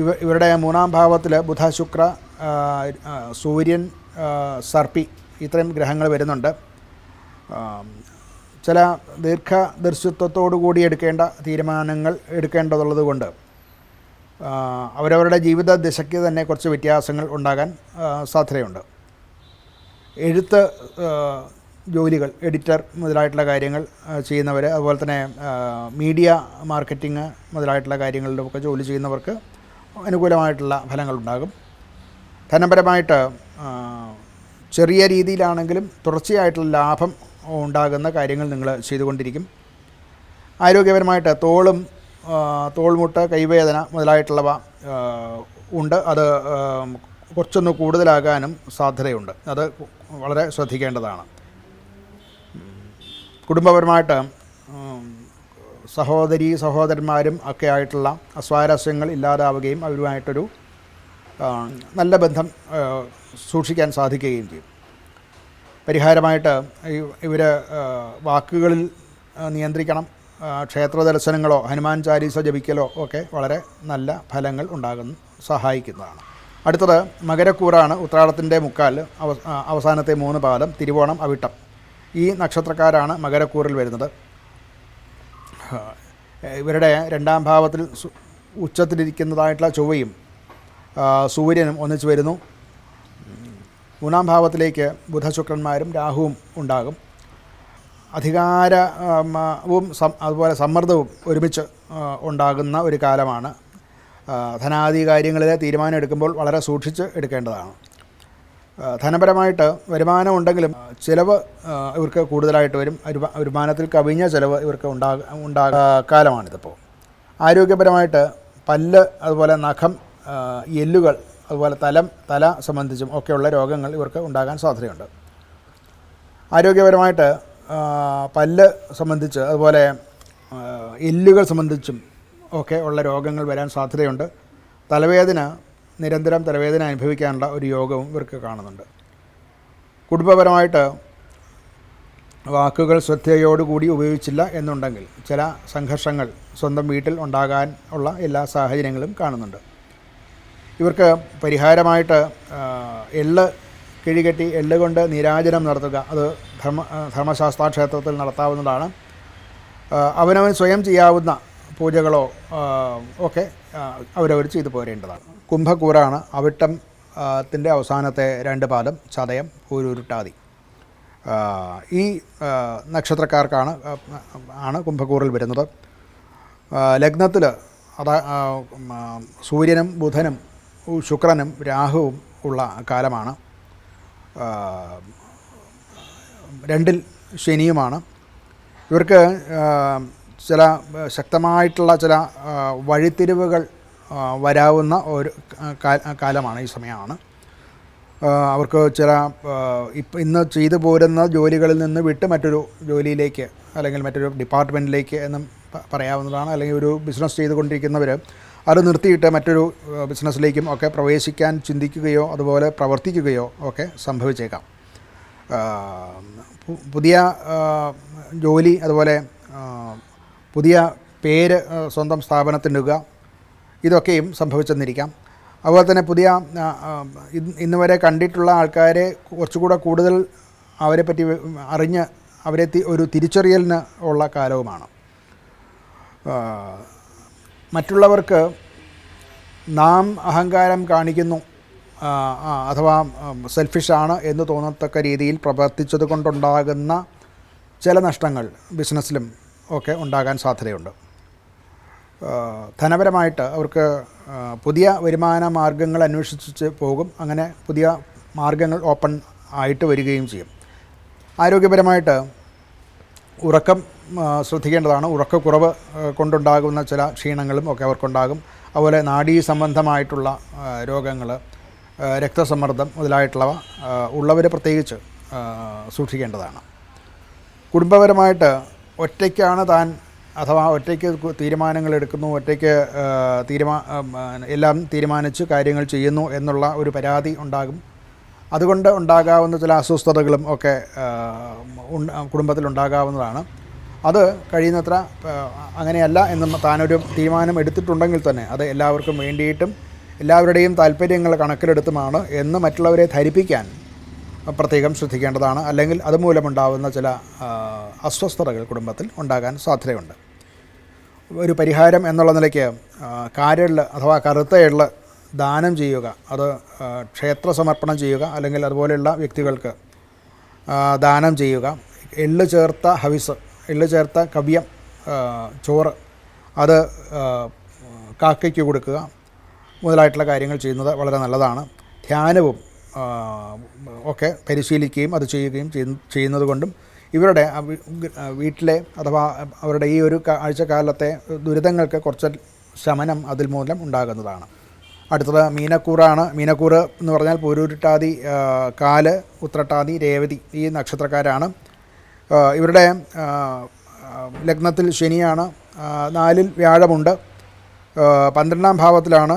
ഇവ ഇവരുടെ മൂന്നാം ഭാവത്തിൽ ബുധ ശുക്ര സൂര്യൻ സർപ്പി ഇത്രയും ഗ്രഹങ്ങൾ വരുന്നുണ്ട്. ചില ദീർഘദർശിത്വത്തോടു കൂടി എടുക്കേണ്ട തീരുമാനങ്ങൾ എടുക്കേണ്ടതുള്ളത് കൊണ്ട് അവരവരുടെ ജീവിത ദിശയ്ക്ക് തന്നെ കുറച്ച് വ്യത്യാസങ്ങൾ ഉണ്ടാകാൻ സാധ്യതയുണ്ട്. എഴുത്ത് ജോലികൾ എഡിറ്റർ മുതലായിട്ടുള്ള കാര്യങ്ങൾ ചെയ്യുന്നവർ അതുപോലെ തന്നെ മീഡിയ മാർക്കറ്റിംഗ് മുതലായിട്ടുള്ള കാര്യങ്ങളിലുമൊക്കെ ജോലി ചെയ്യുന്നവർക്ക് അനുകൂലമായിട്ടുള്ള ഫലങ്ങളുണ്ടാകും. ധനപരമായിട്ട് ചെറിയ രീതിയിലാണെങ്കിലും തുടർച്ചയായിട്ടുള്ള ലാഭം ഉണ്ടാകുന്ന കാര്യങ്ങൾ നിങ്ങൾ ചെയ്തുകൊണ്ടിരിക്കും. ആരോഗ്യപരമായിട്ട് തോളും തോൾമുട്ട് കൈവേദന മുതലായിട്ടുള്ളവ ഉണ്ട്. അത് കുറച്ചൊന്ന് കൂടുതലാകാനും സാധ്യതയുണ്ട്. അത് വളരെ ശ്രദ്ധിക്കേണ്ടതാണ്. കുടുംബപരമായിട്ട് സഹോദരി സഹോദരന്മാരും ഒക്കെ ആയിട്ടുള്ള അസ്വാരസ്യങ്ങൾ ഇല്ലാതാവുകയും അവരുമായിട്ടൊരു നല്ല ബന്ധം സൂക്ഷിക്കാൻ സാധിക്കുകയും ചെയ്യും. പരിഹാരമായിട്ട് ഇവർ വാക്കുകളിൽ നിയന്ത്രിക്കണം. ക്ഷേത്ര ദർശനങ്ങളോ ഹനുമാൻ ചാലീസ ജപിക്കലോ ഒക്കെ വളരെ നല്ല ഫലങ്ങൾ ഉണ്ടാകുന്ന സഹായിക്കുന്നതാണ്. അടുത്തത് മകരക്കൂറാണ് ഉത്രാടത്തിന്റെ മുക്കാൽ അവസാനത്തെ മൂന്ന് പാദം തിരുവോണം അവിട്ടം. ഈ നക്ഷത്രക്കാരാണ് മകരക്കൂറിൽ വരുന്നത്. ഇവരുടെ രണ്ടാം ഭാവത്തിൽ ഉച്ചത്തിലിരിക്കുന്നതായിട്ടുള്ള ചൊവ്വയും സൂര്യനും ഒന്നിച്ചു വരുന്നു. മൂന്നാം ഭാവത്തിലേക്ക് ബുധശുക്രന്മാരും രാഹുവും ഉണ്ടാകും. അധികാരവും അതുപോലെ സമ്മർദ്ദവും ഒരുമിച്ച് ഉണ്ടാകുന്ന ഒരു കാലമാണ്. ധനാധികാര്യങ്ങളിലെ തീരുമാനം എടുക്കുമ്പോൾ വളരെ സൂക്ഷിച്ച് എടുക്കേണ്ടതാണ്. ധനപരമായിട്ട് വരുമാനം ഉണ്ടെങ്കിലും ചിലവ് ഇവർക്ക് കൂടുതലായിട്ട് വരും. വരുമാനത്തിൽ കവിഞ്ഞ ചിലവ് ഇവർക്ക് ഉണ്ടാക ഉണ്ടാക കാലമാണിതിപ്പോൾ ആരോഗ്യപരമായിട്ട് പല്ല് അതുപോലെ നഖം എല്ലുകൾ അതുപോലെ തലം തല സംബന്ധിച്ചും ഒക്കെയുള്ള രോഗങ്ങൾ ഇവർക്ക് ഉണ്ടാകാൻ സാധ്യതയുണ്ട്. ആരോഗ്യപരമായിട്ട് പല്ല് സംബന്ധിച്ച് അതുപോലെ എല്ലുകൾ സംബന്ധിച്ചും ഒക്കെ ഉള്ള രോഗങ്ങൾ വരാൻ സാധ്യതയുണ്ട്. തലവേദന നിരന്തരം തലവേദന അനുഭവിക്കാനുള്ള ഒരു യോഗവും ഇവർക്ക് കാണുന്നുണ്ട്. കുടുംബപരമായിട്ട് വാക്കുകൾ ശ്രദ്ധയോടുകൂടി ഉപയോഗിച്ചില്ല എന്നുണ്ടെങ്കിൽ ചില സംഘർഷങ്ങൾ സ്വന്തം വീട്ടിൽ ഉണ്ടാകാൻ ഉള്ള എല്ലാ സാഹചര്യങ്ങളും കാണുന്നുണ്ട്. ഇവർക്ക് പരിഹാരമായിട്ട് എള്ള് കിഴികെട്ടി എള്ള് കൊണ്ട് നീരാജനം നടത്തുക അത് ധർമ്മ ധർമ്മശാസ്ത്ര ക്ഷേത്രത്തിൽ നടത്താവുന്നതാണ്. അവനവൻ സ്വയം ചെയ്യാവുന്ന പൂജകളോ ഒക്കെ അവരവർ ചെയ്തു പോരേണ്ടതാണ്. കുംഭക്കൂറാണ് അവിട്ടം ത്തിന്റെ അവസാനത്തെ രണ്ട് പാദം ചതയം പൂരുരുട്ടാതി. ഈ നക്ഷത്രക്കാർക്കാണ് ആണ് കുംഭക്കൂറിൽ വരുന്നത്. ലഗ്നത്തിൽ അതാ സൂര്യനും ബുധനും ശുക്രനും രാഹുവും ഉള്ള കാലമാണ്. രണ്ടിൽ ശനിയുമാണ്. ഇവർക്ക് ചില ശക്തമായിട്ടുള്ള ചില വഴിത്തിരിവുകൾ വരാവുന്ന ഒരു കാലമാണ് ഈ സമയമാണ്. അവർക്ക് ചില ഇപ്പം ഇന്ന് ചെയ്തു പോരുന്ന ജോലികളിൽ നിന്ന് വിട്ട് മറ്റൊരു ജോലിയിലേക്ക് അല്ലെങ്കിൽ മറ്റൊരു ഡിപ്പാർട്ട്മെന്റിലേക്ക് എന്നും പറയാവുന്നതാണ്. അല്ലെങ്കിൽ ഒരു ബിസിനസ് ചെയ്തുകൊണ്ടിരിക്കുന്നവർ അത് നിർത്തിയിട്ട് മറ്റൊരു ബിസിനസ്സിലേക്കും ഒക്കെ പ്രവേശിക്കാൻ ചിന്തിക്കുകയോ അതുപോലെ പ്രവർത്തിക്കുകയോ ഒക്കെ സംഭവിച്ചേക്കാം. പുതിയ ജോലി അതുപോലെ പുതിയ പേര് സ്വന്തം സ്ഥാപനത്തിനിടുക ഇതൊക്കെയും സംഭവിച്ചെന്നിരിക്കാം. അതുപോലെ തന്നെ പുതിയ ഇന്ന് വരെ കണ്ടിട്ടുള്ള ആൾക്കാരെ കുറച്ചുകൂടെ കൂടുതൽ അവരെ പറ്റി അറിഞ്ഞ് അവരെ ഒരു തിരിച്ചറിയലിന് ഉള്ള കാലവുമാണ്. മറ്റുള്ളവർക്ക് നാം അഹങ്കാരം കാണിക്കുന്നു അഥവാ സെൽഫിഷാണ് എന്ന് തോന്നത്തക്ക രീതിയിൽ പ്രവർത്തിച്ചത് കൊണ്ടുണ്ടാകുന്ന ചില നഷ്ടങ്ങൾ ബിസിനസ്സിലും ഒക്കെ ഉണ്ടാകാൻ സാധ്യതയുണ്ട്. ധനപരമായിട്ട് അവർക്ക് പുതിയ വരുമാന മാർഗങ്ങൾ അന്വേഷിച്ച് പോകും. അങ്ങനെ പുതിയ മാർഗങ്ങൾ ഓപ്പൺ ആയിട്ട് വരികയും ചെയ്യും. ആരോഗ്യപരമായിട്ട് ഉറക്കം ശ്രദ്ധിക്കേണ്ടതാണ്. ഉറക്കക്കുറവ് കൊണ്ടുണ്ടാകുന്ന ചില ക്ഷീണങ്ങളും ഒക്കെ അവർക്കുണ്ടാകും. അതുപോലെ നാഡീ സംബന്ധമായിട്ടുള്ള രോഗങ്ങൾ രക്തസമ്മർദ്ദം മുതലായിട്ടുള്ളവ ഉള്ളവർ പ്രത്യേകിച്ച് സൂക്ഷിക്കേണ്ടതാണ്. കുടുംബപരമായിട്ട് ഒറ്റയ്ക്കാണ് താൻ അഥവാ ഒറ്റയ്ക്ക് തീരുമാനങ്ങൾ എടുക്കുന്നു ഒറ്റയ്ക്ക് തീരുമാ എല്ലാം തീരുമാനിച്ച് കാര്യങ്ങൾ ചെയ്യുന്നു എന്നുള്ള ഒരു പരാതി ഉണ്ടാകും. അതുകൊണ്ട് ഉണ്ടാകാവുന്ന ചില അസ്വസ്ഥതകളും ഒക്കെ കുടുംബത്തിലുണ്ടാകാവുന്നതാണ് അത് കഴിയുന്നത്ര അങ്ങനെയല്ല എന്ന് താനൊരു തീരുമാനം എടുത്തിട്ടുണ്ടെങ്കിൽ തന്നെ അത് എല്ലാവർക്കും വേണ്ടിയിട്ടും എല്ലാവരുടെയും താല്പര്യങ്ങൾ കണക്കിലെടുത്തുമാണ് എന്ന് മറ്റുള്ളവരെ ധരിപ്പിക്കാൻ പ്രത്യേകം ശ്രദ്ധിക്കേണ്ടതാണ്. അല്ലെങ്കിൽ അതുമൂലമുണ്ടാകുന്ന ചില അസ്വസ്ഥതകൾ കുടുംബത്തിൽ ഉണ്ടാകാൻ സാധ്യതയുണ്ട്. ഒരു പരിഹാരം എന്നുള്ള നിലയ്ക്ക് കാരൾ അഥവാ കറുത്ത എള്ള് ദാനം ചെയ്യുക അത് ക്ഷേത്ര സമർപ്പണം ചെയ്യുക അല്ലെങ്കിൽ അതുപോലെയുള്ള വ്യക്തികൾക്ക് ദാനം ചെയ്യുക. എള്ള് ചേർത്ത ഹവിസ് എള്ള് ചേർത്ത കവ്യം ചോറ് അത് കാക്കയ്ക്ക് കൊടുക്കുക മുതലായിട്ടുള്ള കാര്യങ്ങൾ ചെയ്യുന്നത് വളരെ നല്ലതാണ്. ധ്യാനവും ഒക്കെ പരിശീലിക്കുകയും അത് ചെയ്യുകയും ചെയ്യുന്നത് കൊണ്ടും ഇവരുടെ വീട്ടിലെ അഥവാ അവരുടെ ഈ ഒരു ആഴ്ചക്കാലത്തെ ദുരിതങ്ങൾക്ക് കുറച്ച് ശമനം അതിൽ മൂലം ഉണ്ടാകുന്നതാണ്. അടുത്തത് മീനക്കൂറാണ്. മീനക്കൂറ് എന്ന് പറഞ്ഞാൽ പൂരൂരുട്ടാതി കാൽ ഉത്രട്ടാതി രേവതി ഈ നക്ഷത്രക്കാരാണ്. ഇവരുടെ ലഗ്നത്തിൽ ശനിയാണ്. നാലിൽ വ്യാഴമുണ്ട്. പന്ത്രണ്ടാം ഭാവത്തിലാണ്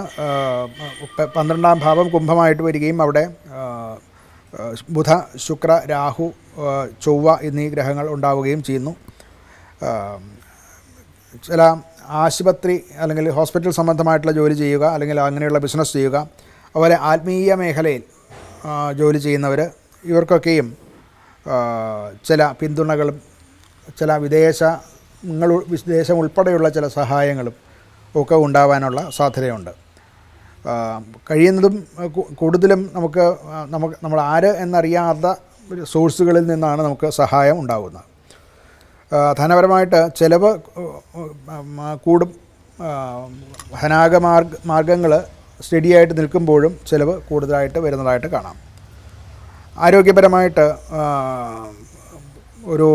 പന്ത്രണ്ടാം ഭാവം കുംഭമായിട്ട് വരികയും അവിടെ ബുധ ശുക്ര രാഹു ചൊവ്വ എന്നീ ഗ്രഹങ്ങൾ ഉണ്ടാവുകയും ചെയ്യുന്നു. ചില ആശുപത്രി അല്ലെങ്കിൽ ഹോസ്പിറ്റൽ സംബന്ധമായിട്ടുള്ള ജോലി ചെയ്യുക അല്ലെങ്കിൽ അങ്ങനെയുള്ള ബിസിനസ് ചെയ്യുക അതുപോലെ ആത്മീയ മേഖലയിൽ ജോലി ചെയ്യുന്നവർ ഇവർക്കൊക്കെയും ചില പിന്തുണകളും ചില വിദേശങ്ങൾ വിദേശം ഉൾപ്പെടെയുള്ള ചില സഹായങ്ങളും ഒക്കെ ഉണ്ടാവാനുള്ള സാധ്യതയുണ്ട്. കഴിയുന്നതും കൂടുതലും നമുക്ക് നമുക്ക് നമ്മൾ ആര് എന്നറിയാത്ത സോഴ്സുകളിൽ നിന്നാണ് നമുക്ക് സഹായം ഉണ്ടാകുന്നത് ധനപരമായിട്ട് ചിലവ് കൂടും ധനാഗ മാർഗ മാർഗങ്ങൾ സ്റ്റഡിയായിട്ട് നിൽക്കുമ്പോഴും ചിലവ് കൂടുതലായിട്ട് വരുന്നതായിട്ട് കാണാം. ആരോഗ്യപരമായിട്ട് ഒരു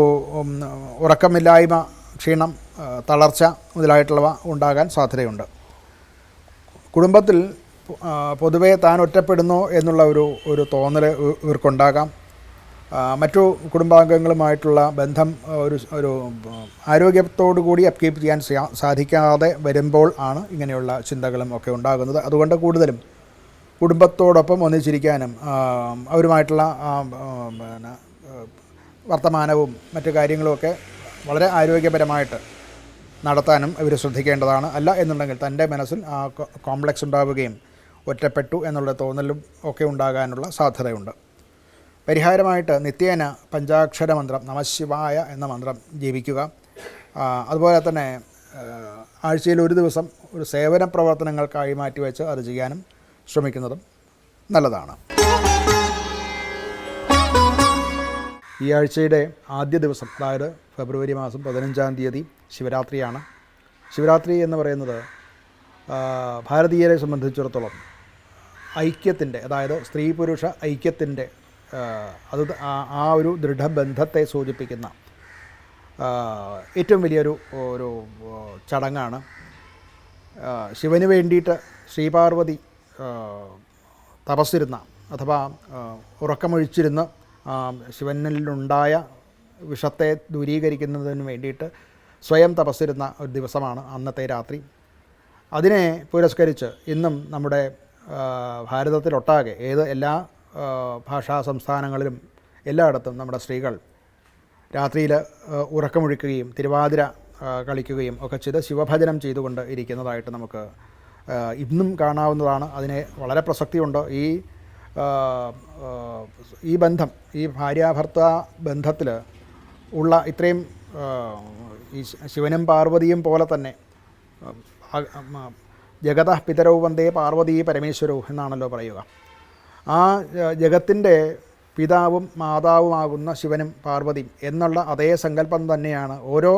ഉറക്കമില്ലായ്മ ക്ഷീണം തളർച്ച മുതലായിട്ടുള്ളവ ഉണ്ടാകാൻ സാധ്യതയുണ്ട്. കുടുംബത്തിൽ പൊതുവേ താൻ ഒറ്റപ്പെടുന്നു എന്നുള്ള ഒരു ഒരു തോന്നൽ ഇവ- ഇവർക്കുണ്ടാകാം. മറ്റു കുടുംബാംഗങ്ങളുമായിട്ടുള്ള ബന്ധം ഒരു ഒരു ആരോഗ്യത്തോടു കൂടി അപ്കീപ്പ് ചെയ്യാൻ സാധിക്കാതെ വരുമ്പോൾ ആണ് ഇങ്ങനെയുള്ള ചിന്തകളും ഒക്കെ ഉണ്ടാകുന്നത്. അതുകൊണ്ട് കൂടുതലും കുടുംബത്തോടൊപ്പം ഒന്നിച്ചിരിക്കാനും അവരുമായിട്ടുള്ള വർത്തമാനവും മറ്റു കാര്യങ്ങളുമൊക്കെ വളരെ ആരോഗ്യപരമായിട്ട് നടത്താനും ഇവർ ശ്രദ്ധിക്കേണ്ടതാണ്. അല്ല എന്നുണ്ടെങ്കിൽ തന്റെ മനസ്സിൽ ആ കോംപ്ലക്സ് ഉണ്ടാവുകയും ഒറ്റപ്പെട്ടു എന്നുള്ള തോന്നലും ഒക്കെ ഉണ്ടാകാനുള്ള സാധ്യതയുണ്ട്. പരിഹാരമായിട്ട് നിത്യേന പഞ്ചാക്ഷര മന്ത്രം നമശിവായ എന്ന മന്ത്രം ജീവിക്കുക അതുപോലെ തന്നെ ആഴ്ചയിൽ ഒരു ദിവസം ഒരു സേവന പ്രവർത്തനങ്ങൾക്കായി മാറ്റിവെച്ച് അത് ചെയ്യാനും ശ്രമിക്കുന്നതും നല്ലതാണ്. ഈ ആഴ്ചയുടെ ആദ്യ ദിവസം അതായത് ഫെബ്രുവരി മാസം പതിനഞ്ചാം തീയതി ശിവരാത്രിയാണ്. ശിവരാത്രി എന്ന് പറയുന്നത് ഭാരതീയരെ സംബന്ധിച്ചിടത്തോളം ഐക്യത്തിന്റെ അതായത് സ്ത്രീ പുരുഷ ഐക്യത്തിന്റെ അത് ആ- ഒരു ദൃഢബന്ധത്തെ സൂചിപ്പിക്കുന്ന ഏറ്റവും വലിയൊരു ഒരു ചടങ്ങാണ്. ശിവന് വേണ്ടിയിട്ട് ശ്രീപാർവതി തപസ്സിരുന്ന അഥവാ ഉറക്കമൊഴിച്ചിരുന്ന് ശിവനിലുണ്ടായ വിഷത്തെ ദൂരീകരിക്കുന്നതിന് വേണ്ടിയിട്ട് സ്വയം തപസ്സിരുന്ന ഒരു ദിവസമാണ് അന്നത്തെ രാത്രി. അതിനെ പുരസ്കരിച്ച് ഇന്നും നമ്മുടെ ഭാരതത്തിലൊട്ടാകെ ഏത് എല്ലാ ഭാഷാ സംസ്ഥാനങ്ങളിലും എല്ലായിടത്തും നമ്മുടെ സ്ത്രീകൾ രാത്രിയിൽ ഉറക്കമൊഴിക്കുകയും തിരുവാതിര കളിക്കുകയും ഒക്കെ ചെയ്ത് ശിവഭജനം ചെയ്തുകൊണ്ട് ഇരിക്കുന്നതായിട്ട് നമുക്ക് ഇന്നും കാണാവുന്നതാണ്. അതിന് വളരെ പ്രസക്തിയുണ്ട്. ഈ ഈ ബന്ധം ഈ ഭാര്യാഭർത്ത ബന്ധത്തിൽ ഉള്ള ഇത്രയും ഈ ശിവനും പാർവതിയും പോലെ തന്നെ ജഗത പിതരവ് വന്ദേ പാർവതി പരമേശ്വരവും എന്നാണല്ലോ പറയുക. ആ ജഗത്തിന്റെ പിതാവും മാതാവുമാകുന്ന ശിവനും പാർവതിയും എന്നുള്ള അതേ സങ്കല്പം തന്നെയാണ് ഓരോ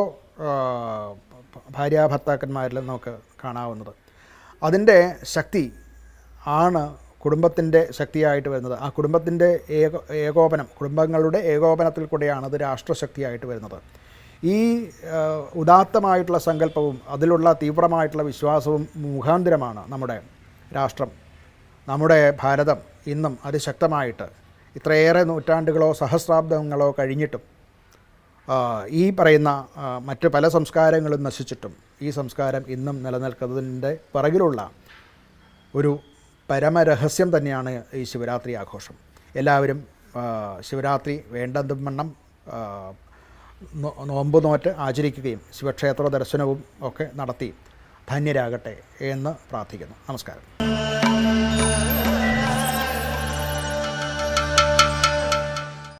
ഭാര്യാഭർത്താക്കന്മാരിലും നമുക്ക് കാണാവുന്നത്. അതിന്റെ ശക്തി ആണ് കുടുംബത്തിന്റെ ശക്തിയായിട്ട് വരുന്നത്. ആ കുടുംബത്തിന്റെ ഏകോ ഏകോപനം കുടുംബങ്ങളുടെ ഏകോപനത്തിൽ കൂടെയാണ് അത് രാഷ്ട്രശക്തിയായിട്ട് വരുന്നത്. ഈ ഉദാത്തമായിട്ടുള്ള സങ്കല്പവും അതിലുള്ള തീവ്രമായിട്ടുള്ള വിശ്വാസവും മുഖാന്തരമാണ് നമ്മുടെ രാഷ്ട്രം. നമ്മുടെ ഭാരതം ഇന്നും അതിശക്തമായിട്ട് ഇത്രയേറെ നൂറ്റാണ്ടുകളോ സഹസ്രാബ്ദങ്ങളോ കഴിഞ്ഞിട്ടും ഈ പറയുന്ന മറ്റ് പല സംസ്കാരങ്ങളും നശിച്ചിട്ടും ഈ സംസ്കാരം ഇന്നും നിലനിൽക്കുന്നതിന്റെ പിറകിലുള്ള ഒരു പരമരഹസ്യം തന്നെയാണ് ഈ ശിവരാത്രി ആഘോഷം. എല്ലാവരും ശിവരാത്രി വേണ്ടതും വണ്ണം നോമ്പ് നോറ്റ് ആചരിക്കുകയും ശിവക്ഷേത്ര ദർശനവും ഒക്കെ നടത്തി ധന്യരാകട്ടെ എന്ന് പ്രാർത്ഥിക്കുന്നു. നമസ്കാരം.